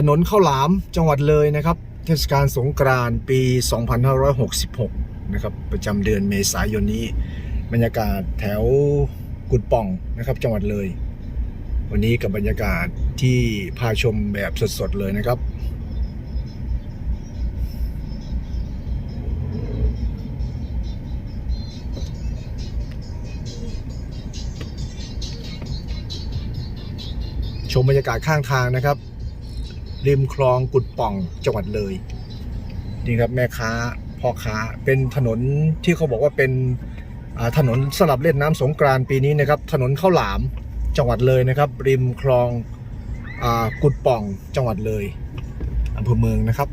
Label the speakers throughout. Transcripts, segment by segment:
Speaker 1: ถนนข้าวหลามจังหวัดเลยนะครับ เทศกาลสงกรานต์ปี 2566 นะครับ ประจำเดือนเมษายนนี้ บรรยากาศแถวกุดป่องนะครับ จังหวัดเลย วันนี้กับบรรยากาศที่พาชมแบบสดๆเลยนะครับชมบรรยากาศข้างทางนะครับ ริมคลองกุดป่องจังหวัดเลยนี่ครับแม่ค้าพ่อค้าเป็นถนนที่เขาบอกว่าเป็นถนนสำหรับเล่นน้ำสงกรานปีนี้นะครับ ถนนข้าวหลามจังหวัดเลยนะครับ ริมคลองอกุดป่องจังหวัดเลยอำเภอเมืองนะครับ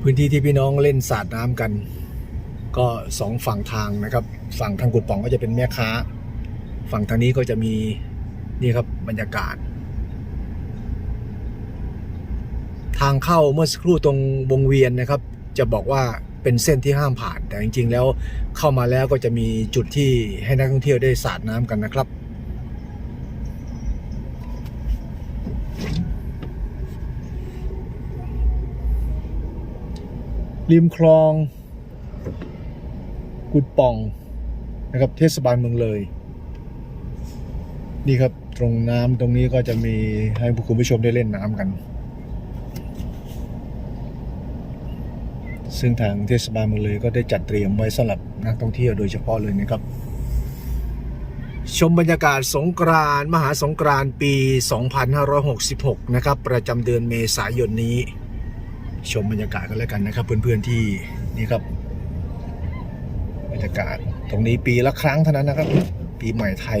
Speaker 1: พื้นที่ที่พี่น้องเล่นสาดน้ำกัน ก็สองฝั่งทางนะครับ ฝั่งทางกุดป่องก็จะเป็นแม่ค้า ฝั่งทางนี้ก็จะมีนี่ครับบรรยากาศ ทางเข้าเมื่อสักครู่ตรงวงเวียนนะครับ จะบอกว่าเป็นเส้นที่ห้ามผ่าน แต่จริง ๆ แล้วเข้ามาแล้วก็จะมีจุดที่ให้นักท่องเที่ยวได้สาดน้ำกันนะครับริมคลอง กุดปองนะครับ เทศบาลเมืองเลย นี่ครับตรงน้ำตรงนี้ก็จะมีให้คุณผู้ชมได้เล่นน้ำกัน ซึ่งทางเทศบาลเมืองเลยก็ได้จัดเตรียมไว้สำหรับนักท่องเที่ยวโดยเฉพาะเลยนะครับ ชมบรรยากาศสงกรานมหาสงกรานปี 2566 นะครับ ประจำเดือนเมษายนนี้ ชมบรรยากาศกันแล้วกันนะครับ เพื่อนๆที่นี่ครับ รยากาศ ตรงนี้ปีละครั้งเท่านั้นนะครับ ปีใหม่ไทย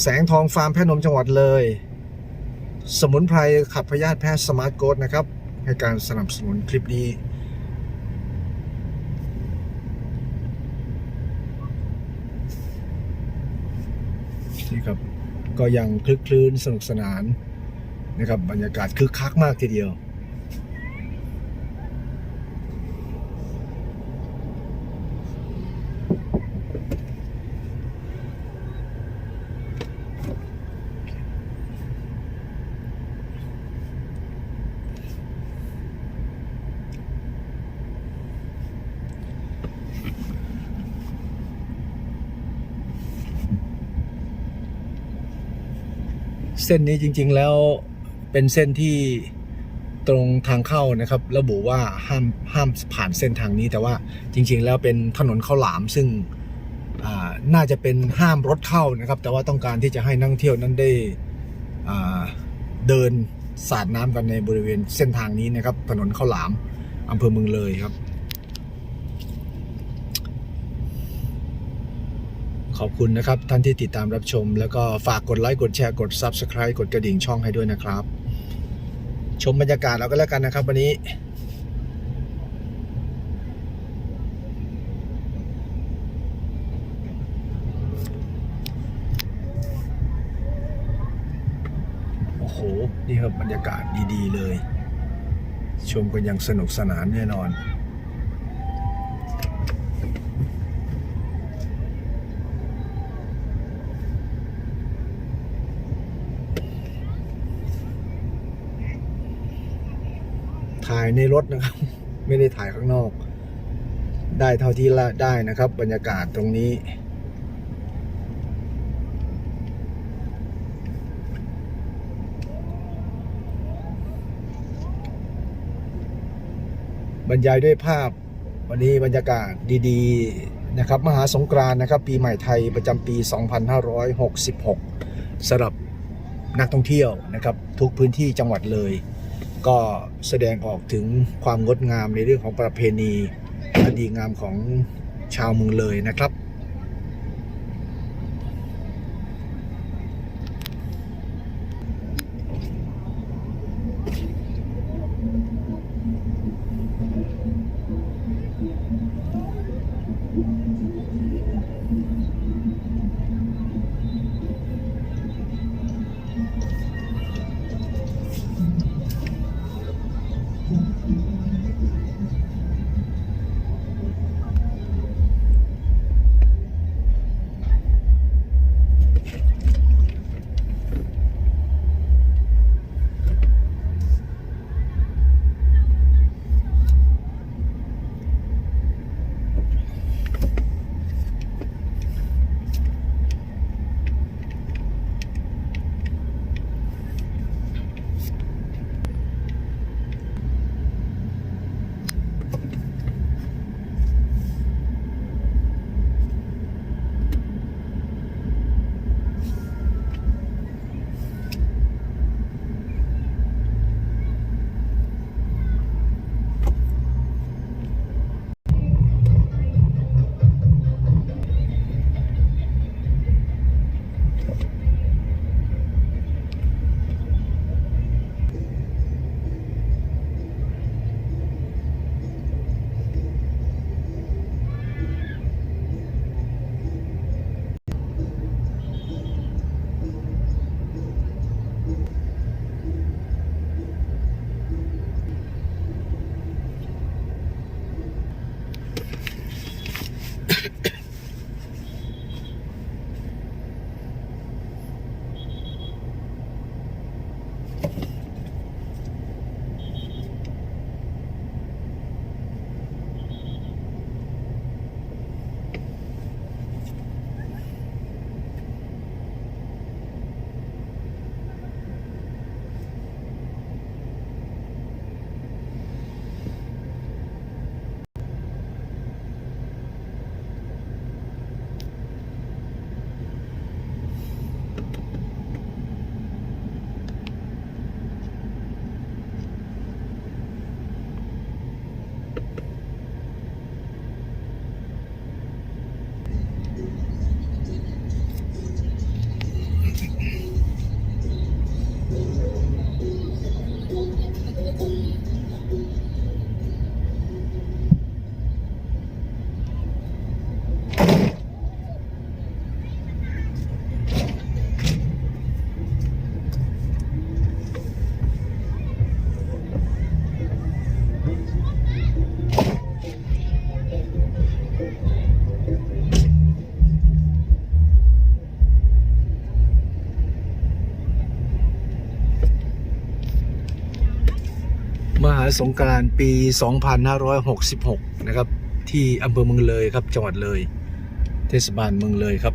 Speaker 1: แสงทองฟาร์มแพะนมจังหวัดเลย สมุนไพรขับพยาธิแพทย์สมาร์ทโกดนะครับ ให้การสนับสนุนคลิปนี้ นี่ครับก็ยังคลึกคลื้นสนุกสนานนะครับบรรยากาศคึกคักมากทีเดียว เส้นนี้จริงๆแล้วเป็นเส้นที่ตรงทางเข้านะครับ ระบุว่าห้ามห้ามผ่านเส้นทางนี้แต่ว่าจริง ๆ แล้วเป็นถนนข้าวหลามซึ่งน่าจะเป็นห้ามรถเข้านะครับ แต่ว่าต้องการที่จะให้นักเที่ยวนั้นได้เดินสาดน้ำกันในบริเวณเส้นทางนี้นะครับ ถนนข้าวหลามอำเภอเมืองเลยครับ ขอบคุณนะครับ ท่านที่ติดตามรับชม แล้วก็ฝากกดไลค์กดแชร์กด Subscribe กดกระดิ่งช่องให้ด้วยนะครับ ชมบรรยากาศเราก็แล้วกันนะครับ วันนี้ โอ้โห นี่ครับบรรยากาศดี ๆ เลย ชมกันอย่างสนุกสนานแน่นอน ถ่ายในรถนะครับ ไม่ได้ถ่ายข้างนอก ได้เท่าที่ได้นะครับ บรรยากาศตรงนี้บรรยายด้วยภาพวันนี้บรรยากาศดีๆนะครับ มหาสงกรานนะครับ ปีใหม่ไทยประจำปี 2566สำหรับนักท่องเที่ยวนะครับ ทุกพื้นที่จังหวัดเลย ก็แสดงออกถึงความงดงามในเรื่องของประเพณีอันดีงามของชาวเมืองเลยนะครับ มหาสงกรานต์ปี 2566 นะครับ ที่อำเภอเมืองเลยครับ จังหวัดเลย เทศบาลเมืองเลยครับ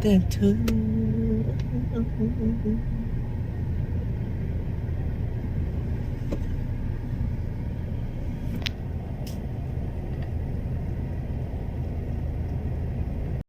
Speaker 1: แต่เธอ